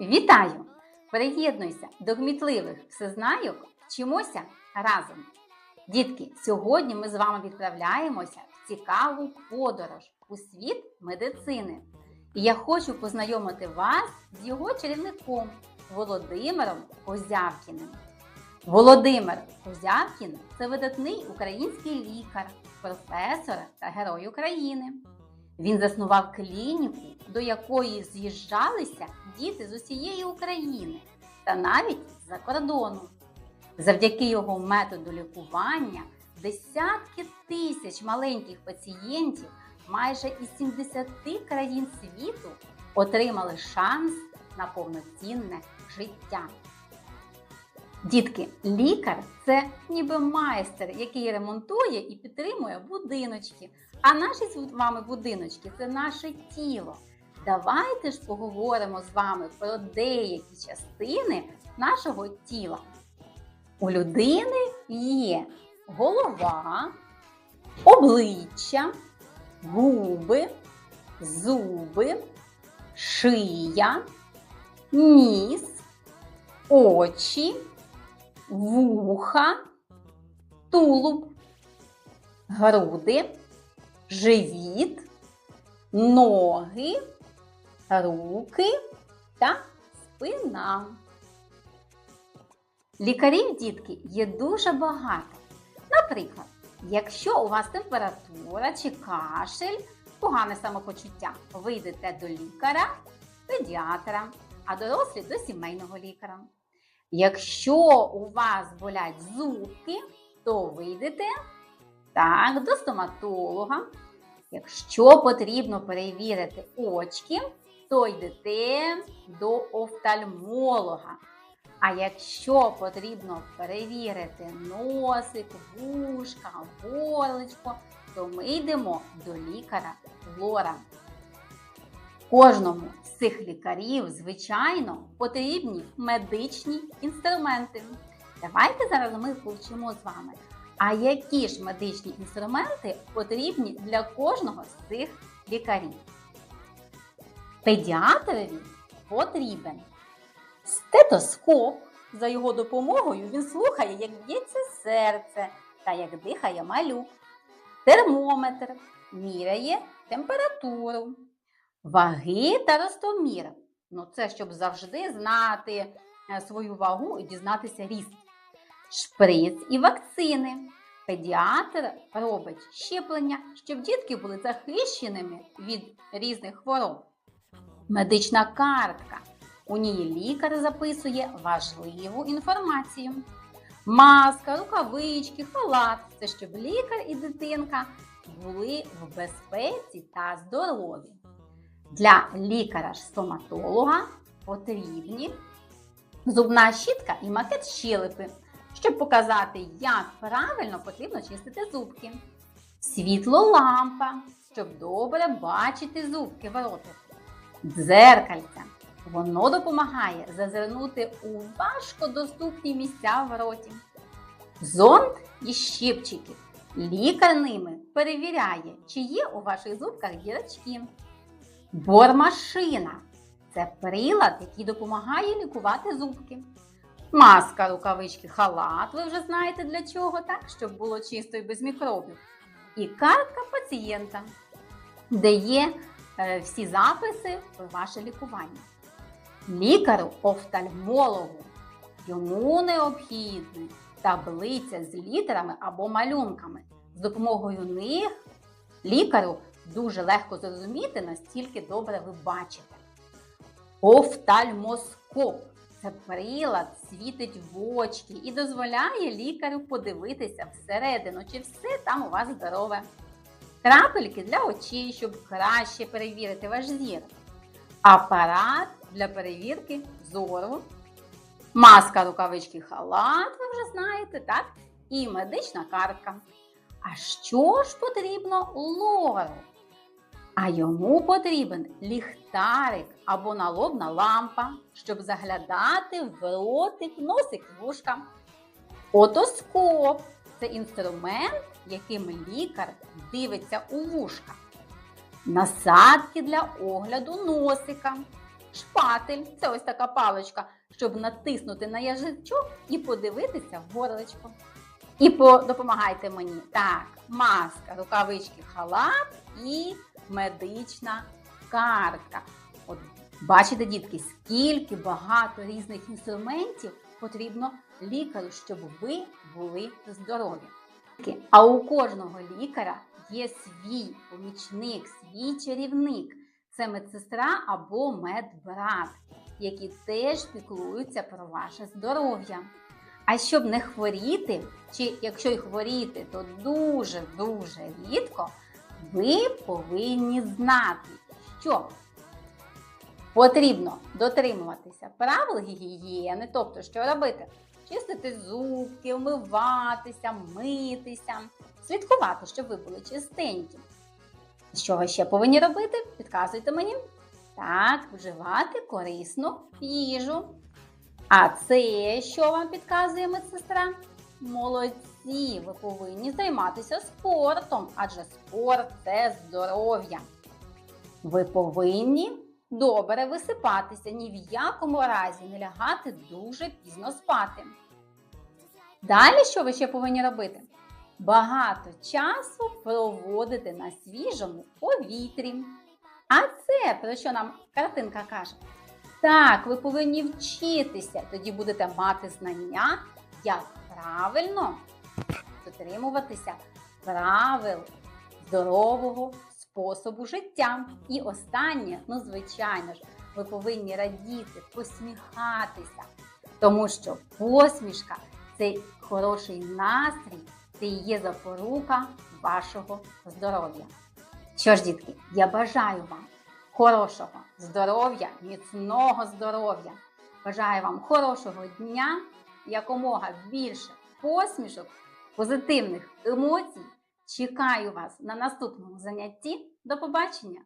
Вітаю! Приєднуйся до гмітливих всезнайок, вчимося разом. Дітки, сьогодні ми з вами відправляємося в цікаву подорож у світ медицини. І я хочу познайомити вас з його чарівником Володимиром Козявкіним. Володимир Козявкін це видатний український лікар, професор та герой України. Він заснував клініку, до якої з'їжджалися діти з усієї України та навіть з-за кордону. Завдяки його методу лікування десятки тисяч маленьких пацієнтів майже із 70 країн світу отримали шанс на повноцінне життя. Дітки, лікар це ніби майстер, який ремонтує і підтримує будиночки. А наші з вами будиночки це наше тіло. Давайте ж поговоримо з вами про деякі частини нашого тіла. У людини є голова, обличчя, губи, зуби, шия, ніс, очі, вуха, тулуб, груди, живіт, ноги, руки та спина. Лікарів, дітки, є дуже багато. Наприклад, якщо у вас температура чи кашель, погане самопочуття, ви йдете до лікаря, педіатра, а дорослі до сімейного лікаря. Якщо у вас болять зубки, то ви йдете так, до стоматолога. Якщо потрібно перевірити очки, то йдете до офтальмолога. А якщо потрібно перевірити носик, вушка, горлечко, то ми йдемо до лікаря лора. Кожному цих лікарів, звичайно, потрібні медичні інструменти. Давайте зараз ми повчимо з вами. А які ж медичні інструменти потрібні для кожного з цих лікарів? Педіатрові потрібен стетоскоп. За його допомогою він слухає, як б'ється серце та як дихає малюк. Термометр міряє температуру, ваги та ростомір. Ну, це щоб завжди знати е, свою вагу і дізнатися ріст. Шприц і вакцини. Педіатр робить щеплення, щоб дітки були захищеними від різних хвороб. Медична картка. У ній лікар записує важливу інформацію. Маска, рукавички, халат це щоб лікар і дитинка були в безпеці та здорові. Для лікаря-стоматолога потрібні зубна щітка і макет щелепи, щоб показати, як правильно потрібно чистити зубки. Світло-лампа, щоб добре бачити зубки в ротику. Дзеркальце. Воно допомагає зазирнути у важкодоступні місця в роті. Зонд і щипчики. Лікар ними перевіряє, чи є у ваших зубках дірочки. Бормашина це прилад, який допомагає лікувати зубки. Маска, рукавички, халат. Ви вже знаєте для чого, так? Щоб було чисто і без мікробів. І картка пацієнта, де є е, всі записи про ваше лікування. Лікару офтальмологу йому необхідна таблиця з літерами або малюнками. З допомогою них лікарю дуже легко зрозуміти, настільки добре ви бачите. Офтальмоскоп це прилад, світить в очки і дозволяє лікарю подивитися всередину, чи все там у вас здорове. Крапельки для очей, щоб краще перевірити ваш зір. Апарат для перевірки зору. Маска, рукавички, халат, ви вже знаєте, так? І медична картка. А що ж потрібно лору? А йому потрібен ліхтарик або налобна лампа, щоб заглядати в ротик, носик, вушка. Отоскоп це інструмент, яким лікар дивиться у вушка. Насадки для огляду носика. шпатель, це ось така паличка, щоб натиснути на язичок і подивитися в горлечко. І по, допомагайте мені. Так, маска, рукавички, халат і медична картка. От бачите, дітки, скільки багато різних інструментів потрібно лікарю, щоб ви були здорові. А у кожного лікаря є свій помічник, свій чарівник. Це медсестра або медбрат, які теж піклуються про ваше здоров'я. А щоб не хворіти, чи якщо й хворіти, то дуже-дуже рідко, ви повинні знати, що потрібно дотримуватися правил гігієни, тобто, що робити? Чистити зубки, вмиватися, митися, слідкувати, щоб ви були чистенькі. Що ви ще повинні робити? Підказуйте мені. Так, вживати корисну їжу. А це що вам підказує медсестра? Молодці! Ви повинні займатися спортом, адже спорт це здоров'я. Ви повинні добре висипатися, ні в якому разі не лягати дуже пізно спати. Далі що ви ще повинні робити? Багато часу проводити на свіжому повітрі. А це про що нам картинка каже? Так, ви повинні вчитися, тоді будете мати знання, як правильно дотримуватися правил здорового способу життя. І останнє, ну, звичайно ж, ви повинні радіти, посміхатися, тому що посмішка це хороший настрій, це є запорука вашого здоров'я. Що ж, дітки, я бажаю вам хорошого здоров'я, міцного здоров'я. Бажаю вам хорошого дня, якомога більше посмішок, позитивних емоцій. Чекаю вас на наступному занятті. До побачення!